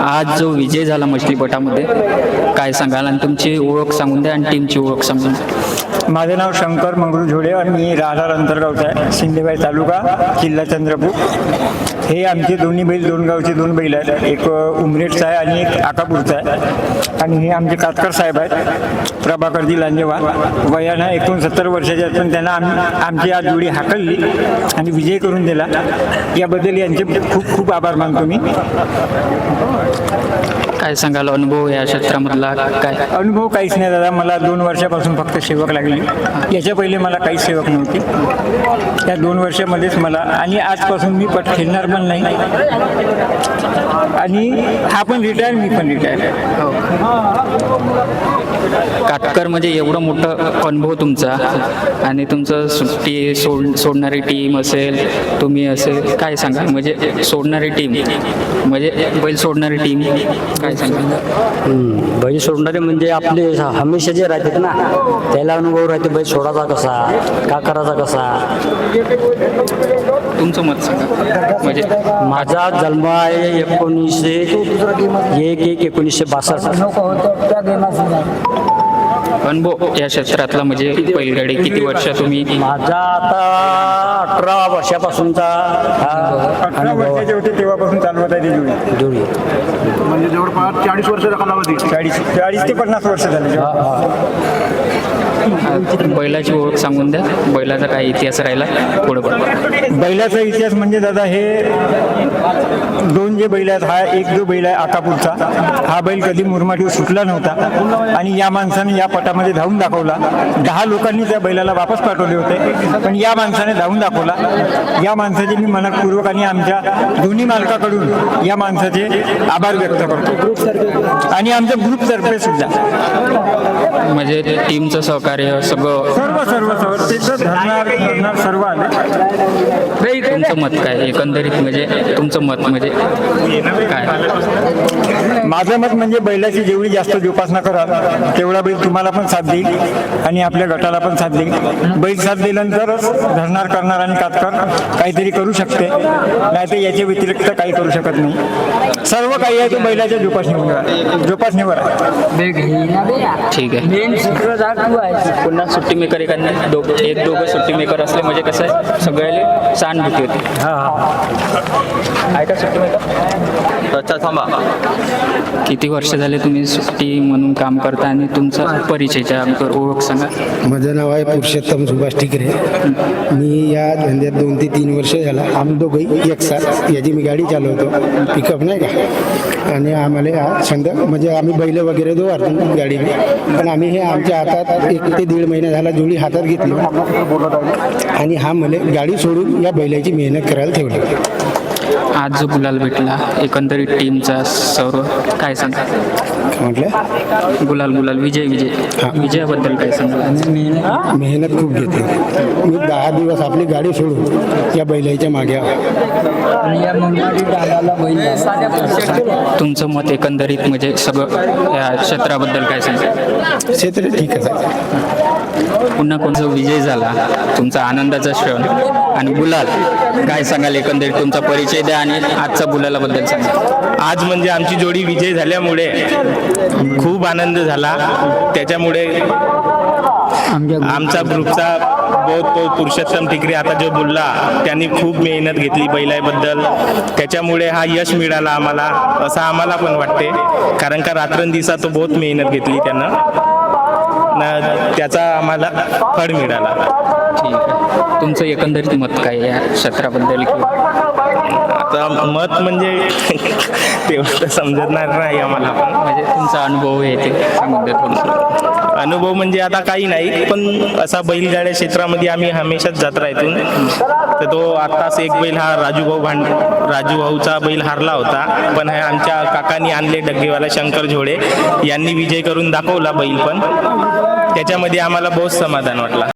आज जो विजय झाला मछलीपटामध्ये काय सांगाल? आणि तुमची ओळख सांगून द्या आणि टीमची ओळख सांगून द्या. माझं नाव शंकर मंगरू झोडे आणि मी राहणार अंतरगावचा आहे शिंदेबाई तालुका किल्ला चंद्रपूर. हे आमचे दोन्ही बैल दोन गावचे दोन बैल आहेत. एक उमरेटचा आहे आणि एक आकापूरचा आहे. आणि हे आमचे कातकर साहेब आहेत. प्रभाकरजी लांजेवा वयानं एकोणसत्तर वर्षाचे आहेत पण त्यांना आम्ही आमची आज जोडी हाकलली आणि विजय करून दिला. याबद्दल यांचे खूप खूप आभार मानतो मी. काय सांगाल? अनुभव या क्षेत्रामधला काय? अनुभव काहीच नाही दादा. मला दोन वर्षापासून फक्त सेवक लागली. याच्या पहिले मला काहीच सेवक नव्हती. त्या दोन वर्षामध्येच मला आणि आजपासून मी पट खेळणार पण नाही. आणि हा पण रिटायर मी पण रिटायर काटकर म्हणजे एवढं मोठं अनुभव तुमचा आणि तुमचं सुट्टी सोड सोडणारी टीम असेल तुम्ही असेल काय सांगा म्हणजे सोडणारी टीम म्हणजे बैल सोडणारी टीम काय सांगा हम्म, बैल सोडणारे म्हणजे आपले हमेशा जे राहतात ना त्याला अनुभव राहते बैल सोडायचा कसा का करायचा कसा? तुमचं मत सांगा. म्हणजे माझा जन्म आहे एकोणीसशे एक एक एकोणीसशे बासष्ट. अनुभव या क्षेत्रातला म्हणजे बैलगाडी किती वर्ष तुम्ही माझा आता अठरा वर्षापासूनचा हा अनुभव तेव्हापासून चालवत जोडी म्हणजे जवळपास चाळीस वर्षाचा कालावधी. चाळीस चाळीस ते पन्नास वर्ष झाले हा, हा. बैलाची ओळख सांगून द्या. बैलाचा काय इतिहास राहिला? पुढे पुढे बैलाचा इतिहास म्हणजे दादा हे दोन जे बैल आहेत हा एक जो बैल आहे आकापूरचा हा बैल कधी मुरमाटीवर सुटला नव्हता. आणि या माणसाने या पटामध्ये धावून दाखवला. दहा लोकांनी त्या बैलाला वापस पाठवले होते पण या माणसाने धावून दाखवला. या माणसाचे मी मनपूर्वक आणि आमच्या दोन्ही मालकाकडून या माणसाचे आभार व्यक्त करतो. आणि आमच्या ग्रुपतर्फे सुद्धा. म्हणजे टीमचं सहकार्य सगळं सर्व सर्व सर्व. त्याचं धरणार धरणार सर्व आले. तुमचं मत काय? एकंदरीत म्हणजे तुमचं मत म्हणजे काय? माझं मत म्हणजे बैलाची जेवढी जास्त जोपासना कराल तेवढा बैल तुम्हाला पण साथ देईल आणि आपल्या गटाला पण साथ देईल. बैल साथ दिल्यानंतरच धरणार करणार आणि कातकर काहीतरी करू शकते. नाहीतर याच्या व्यतिरिक्त काही करू शकत नाही. सर्व काही आहे तो बैलाच्या जोपासनेवर आहे. जोपासनेवर आहे. ठीक आहे. पुन्हा सुट्टी मेकर एखाद्या दो एक दोघं सुट्टी मेकर असले म्हणजे कसं आहे? सगळ्याला सहानुभूती होती. आहे का सुट्टी मेकर थांबा. किती वर्ष झाले तुम्ही सुट्टी म्हणून काम करता आणि तुमचा परिचयच्या ओळख सांगा. माझं नाव आहे पुरुषोत्तम सुभाष टिकरे. मी या धंद्यात दोन ते तीन वर्ष झाला. आम्ही दोघंही एक साथ. याची मी गाडी चालवतो. पिकअप नाही का? आणि आम्हाला हा छंद म्हणजे आम्ही बैल वगैरे दोवारतो गाडीने पण आम्ही हे आमच्या हातात एक ते दीड महिना झाला जोडी हातात घेतली. आणि हा मला गाडी सोडून या बैलाची मेहनत करायला ठेवली. आज जो गुलाल भेटला एकंदरीत टीमचा सर्व काय सांगा? म्हटलं? गुलाल गुलाल विजय विजय. विजयाबद्दल काय सांगा? मेहनत खूप घेते. मी दहा दिवस आपली गाडी सोडून या बैलाच्या मागे. तुमचं मत एकंदरीत म्हणजे सगळं या क्षेत्राबद्दल काय सांगा? क्षेत्र ठीकच आहे. पुन्हा कोणता विजय झाला तुमचा आनंदाचा क्षण. आणि गुलाल काय सांगाल एकंदरीत तुमचा परिचय द्या आणि आजचा गुलालाबद्दल सांगा. आज म्हणजे आमची जोडी विजय झाल्यामुळे खूप आनंद झाला. त्याच्यामुळे आमचा ग्रुपचा बहुत तो पुरुषोत्तम टिकरी आता जो बोलला त्यांनी खूप मेहनत घेतली बैलाबद्दल. त्याच्यामुळे हा यश मिळाला आम्हाला असं आम्हाला पण वाटते. कारण का रात्रंदिवसा तो बहुत मेहनत घेतली त्यानं. न त्याचा आम्हाला फळ मिळाला. ठीक आहे. तुमचं एकंदरीत मत काय आहे या क्षेत्राबद्दल आता मत म्हणजे तेवढं समजणार नाही आम्हाला. पण म्हणजे तुमचा अनुभव आहे ते सांगून थोडंसं. अनुभव म्हणजे आता काही नाही पण असा बैलगाड्या क्षेत्रामध्ये आम्ही हमेशाच जात राहतो. तर तो आत्ताच एक बैल हा राजूभाऊ भांड राजूभाऊचा बैल हारला होता. पण हा आमच्या काकांनी आणले डग्गेवाला शंकर झोडे यांनी विजय करून दाखवला बैल पण. त्याच्यामध्ये आम्हाला बहुत समाधान वाटला.